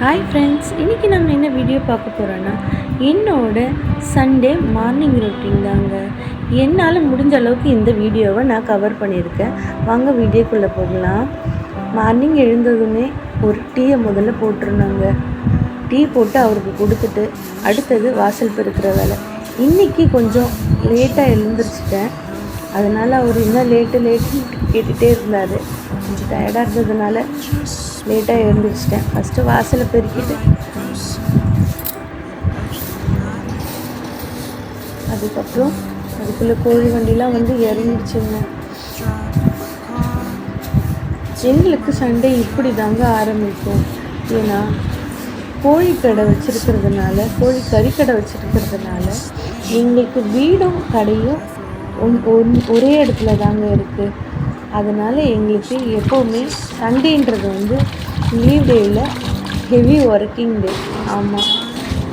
Hi friends இன்றைக்கி நம்ம என்ன வீடியோ பார்க்க போகிறோன்னா என்னோட சண்டே மார்னிங் ரொட்டீன் தாங்க. என்னால் முடிஞ்ச அளவுக்கு இந்த வீடியோவை நான் கவர் பண்ணியிருக்கேன். வாங்க வீடியோக்குள்ளே போகலாம். மார்னிங் எழுந்ததுமே ஒரு டீயை முதல்ல போட்டிருந்தாங்க டீ போட்டு அவருக்கு கொடுத்துட்டு அடுத்தது வாசல் பெருக்கிற வேலை. இன்றைக்கி கொஞ்சம் லேட்டாக எழுந்திரிச்சிட்டேன். அதனால் அவர் இன்னும் லேட்டு லேட்டு கேட்டுகிட்டே இருந்தார். கொஞ்சம் டயர்டாக இருந்ததுனால லேட்டாக எழுந்திரிச்சிட்டேன். ஃபஸ்ட்டு வாசலை பெருக்கிட்டு அதுக்கப்புறம் அதுக்குள்ளே கோழி வண்டிலாம் வந்து இறங்கிடுச்சுங்க. எங்களுக்கு சண்டை இப்படி தாங்க ஆரம்பிக்கும். ஏன்னா கோழி கடை வச்சுருக்கிறதுனால கோழி கறிக்கடை வச்சுருக்கிறதுனால எங்களுக்கு வீடும் கடையும் ஒன் ஒன் ஒரே இடத்துல தாங்க இருக்குது அதனால் எங்களுக்கு எப்போவுமே சண்டேன்றது வந்து லீவ் டேயில் ஹெவி ஒர்க்கிங் டே ஆமாம்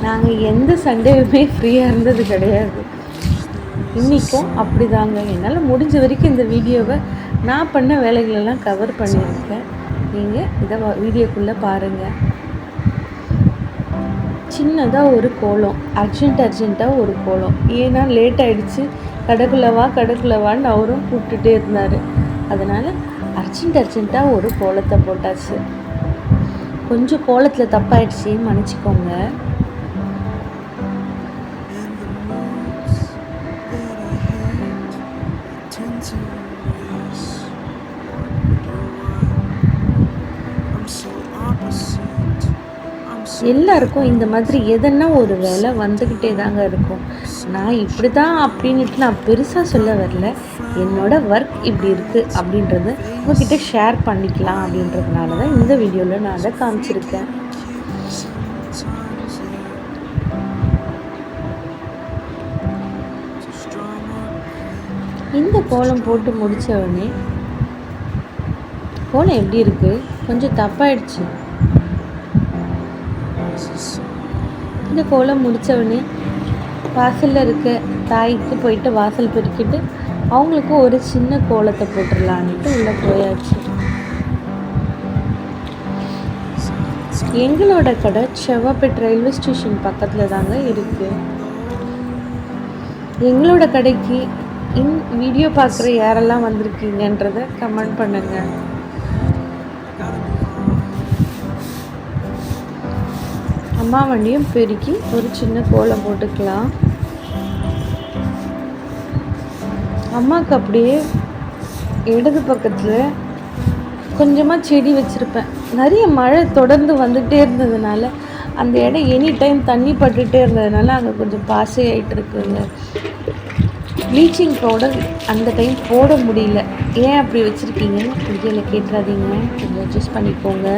நாங்கள் எந்த சண்டேவுமே ஃப்ரீயாக இருந்தது கிடையாது. இன்றைக்கும் அப்படி தாங்க என்னால் முடிஞ்ச வரைக்கும் இந்த வீடியோவை நான் பண்ண வேலைகளெல்லாம் கவர் பண்ணியிருக்கேன். நீங்கள் இதை வீடியோக்குள்ளே பாருங்கள் சின்னதாக ஒரு கோலம். அர்ஜென்ட் அர்ஜென்ட்டாக ஒரு கோலம். ஏன்னா லேட் ஆகிடுச்சு கடக்குள்ளவா வா வான்னு அவரும் கூப்பிட்டுட்டே இருந்தார். அதனால் அர்ஜென்ட் அர்ஜென்ட்டாக ஒரு கோலத்தை போட்டாச்சு. கொஞ்சம் கோலத்தில் தப்பாயிடுச்சு மன்னிச்சிக்கோங்க. எல்லாருக்கும் இந்த மாதிரி எதனா ஒரு வேலை வந்துக்கிட்டே தாங்க இருக்கும். நான் இப்படி தான் அப்படின்ட்டு நான் பெருசாக சொல்ல வரல. என்னோடய ஒர்க் இப்படி இருக்குது அப்படின்றத உங்ககிட்ட ஷேர் பண்ணிக்கலாம் அப்படின்றதுனால தான் இந்த வீடியோவில் நான் அதை காமிச்சிருக்கேன். இந்த கோலம் போட்டு முடித்த உடனே கோலம் எப்படி இருக்குது கொஞ்சம் தப்பாயிடுச்சு. இந்த கோலம் முடித்தவொடனே வாசலில் இருக்க தாய்க்கு போயிட்டு வாசல் பெருக்கிட்டு அவங்களுக்கும் ஒரு சின்ன கோலத்தை போட்டுடலான்ட்டு உள்ளே போயாச்சு. எங்களோட கடை செவ்வாப்பேட் ரயில்வே ஸ்டேஷன் பக்கத்தில் தாங்க இருக்குது எங்களோட கடைக்கு இன் வீடியோ பார்க்குற யாரெல்லாம் வந்திருக்கீங்கன்றத கமெண்ட் பண்ணுங்கள் அம்மாவண்டியும் பெருக்கி ஒரு சின்ன கோலம் போட்டுக்கலாம். அம்மாவுக்கு அப்படியே இடது பக்கத்தில் கொஞ்சமாக செடி வச்சுருப்பேன். நிறைய மழை தொடர்ந்து வந்துகிட்டே இருந்ததுனால அந்த இடம் எனி டைம் தண்ணி பட்டுகிட்டே இருந்ததுனால அங்கே கொஞ்சம் பாசை ஆகிட்டு இருக்குங்க. ப்ளீச்சிங் பவுடர் அந்த டைம் போட முடியல. ஏன் அப்படி வச்சுருக்கீங்கன்னு வீடியோவில் கேட்டுறாதீங்க. கொஞ்சம் அட்ஜஸ்ட் பண்ணிக்கோங்க.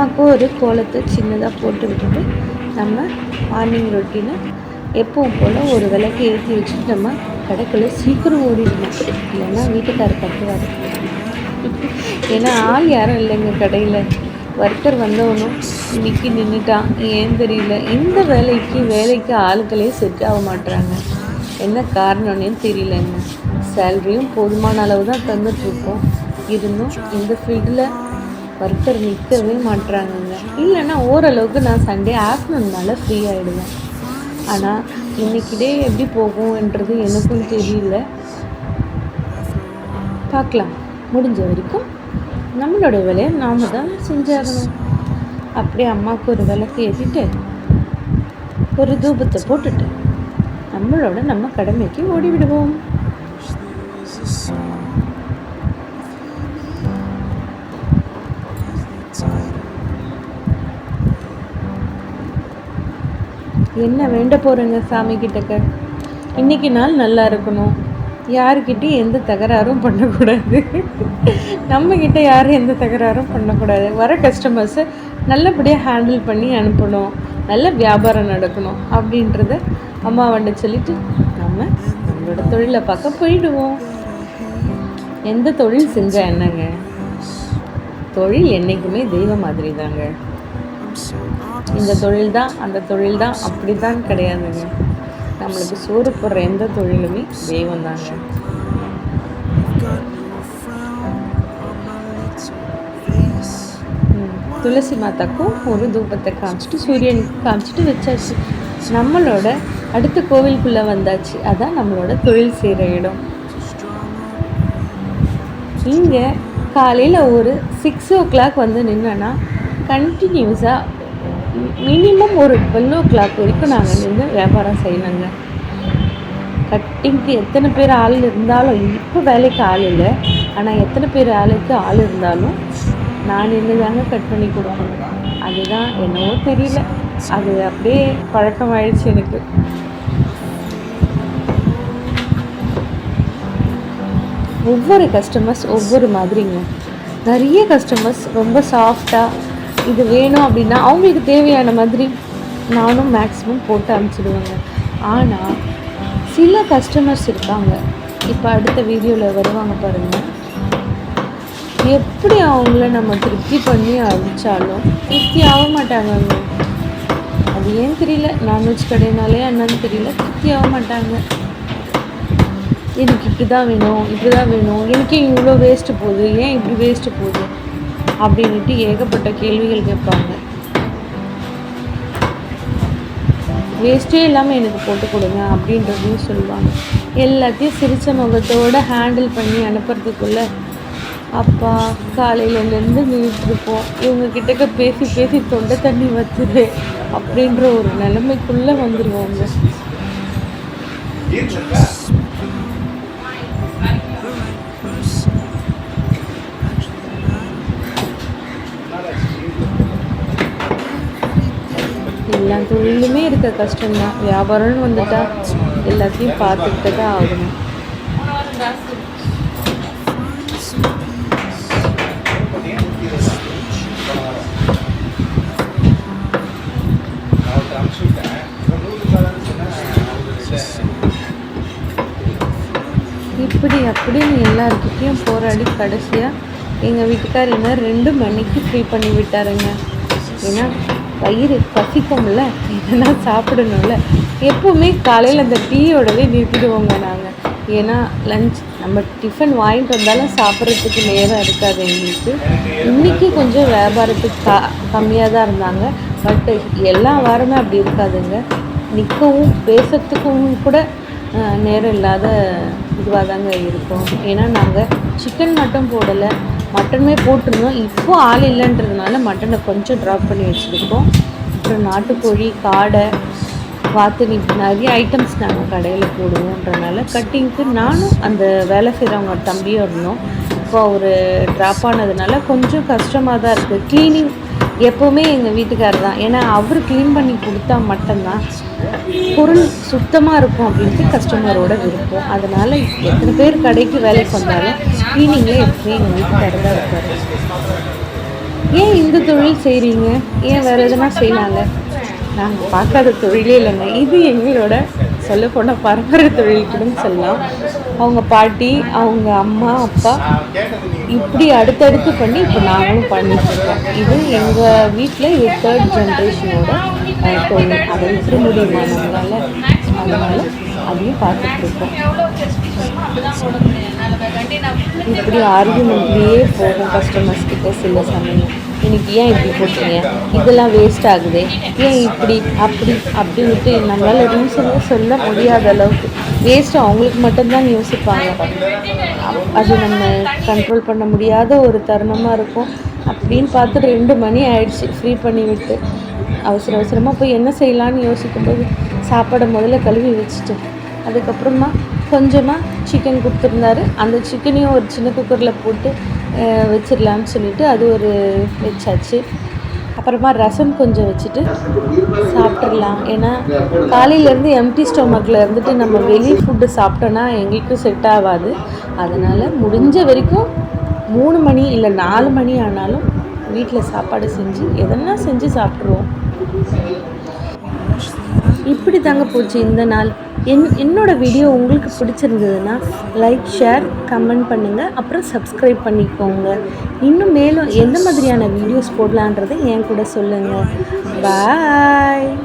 அம்மாவுக்கு ஒரு கோலத்தை சின்னதாக போட்டு விட்டுட்டு நம்ம மார்னிங் ரொட்டீனை எப்பவும் போல் ஒரு விளக்கு ஏற்றி வச்சுட்டு நம்ம கடைக்குள்ளே சீக்கிரம் ஓடிடணும். இல்லைன்னா வீட்டுக்காரர் கட்டுவார் ஏன்னா ஆள் யாரும் இல்லைங்க கடையில். ஒர்க்கர் வந்தவனும் இன்னைக்கு நின்றுட்டான் ஏன் தெரியல. இந்த வேலைக்கு வேலைக்கு ஆளுகளே செட் ஆக மாட்டுறாங்க என்ன காரணம்னு தெரியலங்க. சேல்ரியும் போதுமான அளவு தான் தந்துட்டுருக்கோம் இருந்தும் இந்த ஃபீல்டில் ஒர்க்கர் நிற்கவே மாட்டுறாங்கங்க இல்லைன்னா ஓரளவுக்கு நான் சண்டே ஆஃப்டர்நூன்னால ஃப்ரீ ஆகிடுவேன் ஆனால் இன்னைக்கு டே எப்படி போகும்ன்றது எனக்கும் தெரியல. பார்க்கலாம் முடிஞ்ச வரைக்கும் நம்மளோட வேலையை நாம் தான் செஞ்சாகணும். அப்படியே அம்மாவுக்கு ஒரு விளக்கு ஏற்றிட்டு ஒரு தூபத்தை போட்டுட்டு நம்மளோட நம்ம கடமைக்கு ஓடிவிடுவோம். என்ன வேண்ட போகிறேங்க சாமி கிட்டக்க? இன்னைக்கு நாள் நல்லா இருக்கணும். யாருக்கிட்டையும் எந்த தகராறும் பண்ணக்கூடாது. நம்மக்கிட்ட யாரும் எந்த தகராறும் பண்ணக்கூடாது. வர கஸ்டமர்ஸை நல்லபடியாக ஹேண்டில் பண்ணி அனுப்பணும். நல்ல வியாபாரம் நடக்கணும் அப்படின்றத அம்மா வண்ட சொல்லிட்டு நம்ம நம்மளோட தொழிலை பார்க்க போயிடுவோம். எந்த தொழில் செஞ்சால் என்னங்க? தொழில் என்றைக்குமே தெய்வ மாதிரி தாங்க இந்த தொழில் தான் அந்த தொழில் தான் அப்படி தான் கிடையாதுங்க. நம்மளுக்கு சோறு போடுற எந்த தொழிலுமே தெய்வம் தாங்க துளசி மாதாக்கும் ஒரு தூபத்தை காமிச்சிட்டு சூரியனுக்கு காமிச்சிட்டு வச்சாச்சு. நம்மளோட அடுத்த கோவிலுக்குள்ளே வந்தாச்சு. அதான் நம்மளோட தொழில் செய்கிற இடம். இங்கே காலையில் ஒரு சிக்ஸ் ஓ கிளாக் வந்து நின்னோன்னா கண்டினியூஸாக மினிமம் ஒரு டுவெல் ஓ கிளாக் வரைக்கும் நாங்கள் நின்று வியாபாரம் செய்யணுங்க. கட்டிங்க்கு எத்தனை பேர் ஆள் இருந்தாலும் இப்போ வேலைக்கு ஆள் இல்லை. ஆனால் எத்தனை பேர் ஆளுக்கு ஆள் இருந்தாலும் நான் நின்று தாங்க கட் பண்ணி கொடுக்கணும். அதுதான் என்னவோ தெரியல. அது அப்படியே பழக்கம் ஆயிடுச்சு எனக்கு. ஒவ்வொரு கஸ்டமர்ஸ் ஒவ்வொரு மாதிரிங்க. நிறைய கஸ்டமர்ஸ் ரொம்ப சாஃப்டாக இது வேணும் அப்படின்னா அவங்களுக்கு தேவையான மாதிரி நானும் மேக்ஸிமம் போட்டு அனுப்பிச்சிடுவேங்க. ஆனால் சில கஸ்டமர்ஸ் இருக்காங்க. இப்போ அடுத்த வீடியோவில் வருவாங்க பாருங்கள் எப்படி அவங்கள நம்ம திருப்தி பண்ணி அனுப்பிச்சாலும் திருப்தி ஆக மாட்டாங்க அது ஏன் தெரியல. நான்வெஜ் கடைனாலே என்னன்னு தெரியல. திருப்தி ஆக மாட்டாங்க. எனக்கு இப்படி தான் வேணும் இப்படி தான் வேணும். எனக்கு இவ்வளோ வேஸ்ட்டு போகுது. ஏன் இப்படி வேஸ்ட்டு போகுது? அப்படின்ட்டு ஏகப்பட்ட கேள்விகள் கேட்பாங்க. வேஸ்ட்டே இல்லாமல் எனக்கு போட்டு கொடுங்க அப்படின்றதையும் சொல்லுவாங்க. எல்லாத்தையும் சிரித்த முகத்தோடு ஹேண்டில் பண்ணி அனுப்புறதுக்குள்ளே அப்பா காலையிலேருந்து நின்றுட்டுருப்போம். இவங்க கிட்டக்க பேசி பேசி தொண்டை தண்ணி வச்சுது அப்படின்ற ஒரு நிலைமைக்குள்ளே வந்துடுவாங்க எல்லா தொழிலுமே இருக்க கஷ்டம்தான். வியாபாரம்னு வந்துட்டா எல்லாத்தையும் பார்த்துக்கிட்டு தான் ஆகணும். இப்படி அப்படின்னு எல்லாருக்கிட்டேயும் போராடி கடைசியாக எங்கள் வீட்டுக்கார் என்ன ரெண்டு மணிக்கு ஃப்ரீ பண்ணி விட்டாருங்க. ஏன்னா வயிறு பசிக்கும்ல எதனா சாப்பிடணும்ல. எப்போவுமே காலையில் அந்த டீயோடவே நிறுத்திடுவோங்க நாங்கள் ஏன்னா லஞ்ச் நம்ம டிஃபன் வாங்கிட்டு வந்தாலும் சாப்பிட்றதுக்கு நேரம் இருக்காது எங்களுக்கு. இன்றைக்கி கொஞ்சம் வியாபாரத்துக்கு க கம்மியாக தான் இருந்தாங்க. பட் எல்லா வாரமே அப்படி இருக்காதுங்க. நிற்கவும் பேசுறதுக்கும் கூட நேரம் இல்லாத இதுவாக தாங்க இருக்கும். ஏன்னா நாங்கள் சிக்கன் மட்டும் போடலை. மட்டனுமே போட்டிருந்தோம். இப்போ ஆள் இல்லைன்றதுனால மட்டனை கொஞ்சம் ட்ராப் பண்ணி வச்சுருக்கோம். அப்புறம் நாட்டுக்கோழி காடை வாத்தனி நிறைய ஐட்டம்ஸ் நாங்கள் கடையில் போடுவோன்றனால கட்டிங்க்கு நானும் அந்த வேலை செய்கிறவங்க தம்பியும் இருந்தோம். இப்போ அவர் ட்ராப் ஆனதுனால கொஞ்சம் கஷ்டமாக தான் இருக்குது க்ளீனிங் எப்போவுமே எங்கள் வீட்டுக்காரர் தான். ஏன்னா அவர் க்ளீன் பண்ணி கொடுத்தா மட்டும்தான் பொருள் சுத்தமாக இருக்கும் அப்படின்ட்டு கஸ்டமரோட விருப்பம். அதனால் எத்தனை பேர் கடைக்கு வேலைக்கு வந்தாலும் க்ளீனிங்கில் எப்பவுமே எங்கள் வீட்டுக்காரர் தான் இருக்கார் ஏன் இந்த தொழில் செய்கிறீங்க ஏன் வேறு எதுனா செய்யலாம்ல? நாங்கள் பார்க்காத தொழிலே இல்லைங்க. இது எங்களோட சொல்லப்போனால் பரம்பரை தொழில் கூட சொல்லலாம். அவங்க பாட்டி அவங்க அம்மா அப்பா இப்படி அடுத்தடுத்து பண்ணி இப்போ நாங்களும் பண்ணிட்டுருக்கோம் இது எங்கள் வீட்டில் இது தேர்ட் ஜென்ரேஷனோட தொழில் அதை விட்டுற முடியுமா நம்மளால் அதனால் அதையும் பார்த்துட்டு இருக்கோம் இப்படி ஆர்குமெண்ட்லேயே போகும் கஸ்டமர்ஸ் கிட்ட சில சமயம். இன்னைக்கு ஏன் இப்படி போட்டீங்க? இதெல்லாம் வேஸ்ட் ஆகுது. ஏன் இப்படி அப்படி அப்படின்ட்டு நம்மளால் ரீசனே சொல்ல முடியாத அளவுக்கு வேஸ்ட்டு அவங்களுக்கு மட்டும்தான் யோசிப்பாங்க. அது நம்ம கண்ட்ரோல் பண்ண முடியாத ஒரு தருணமாக இருக்கும். அப்படின்னு பார்த்து ரெண்டு மணி ஆயிடுச்சு ஃப்ரீ பண்ணி விட்டு. அவசர அவசரமாக போய் என்ன செய்யலான்னு யோசிக்கும்போது சாப்பாடை முதல்ல கழுவி வச்சுட்டு அதுக்கப்புறமா கொஞ்சமாக சிக்கன் கொடுத்துருந்தாரு. அந்த சிக்கனையும் ஒரு சின்ன குக்கரில் போட்டு வச்சிடலான்னு சொல்லிட்டு அது ஒரு வச்சாச்சு. அப்புறமா ரசம் கொஞ்சம் வச்சுட்டு சாப்பிட்றலாம் ஏன்னா காலையிலேருந்து எம்டி ஸ்டொமக்கில் இருந்துட்டு நம்ம வெளி ஃபுட்டு சாப்பிட்டோன்னா எங்களுக்கும் செட் ஆகாது. அதனால் முடிஞ்ச வரைக்கும் மூணு மணி இல்லை நாலு மணி ஆனாலும் வீட்டில் சாப்பாடு செஞ்சு எதனா செஞ்சு சாப்பிட்ருவோம் இப்படி தாங்க போச்சு இந்த நாள். என் என்னோட வீடியோ உங்களுக்கு பிடிச்சிருந்ததுன்னா லைக் ஷேர் கமெண்ட் பண்ணுங்கள் அப்புறம் சப்ஸ்கிரைப் பண்ணிக்கோங்க. இன்னும் மேலும் எந்த மாதிரியான வீடியோஸ் போடலான்றதை என் கூட சொல்லுங்கள் பாய்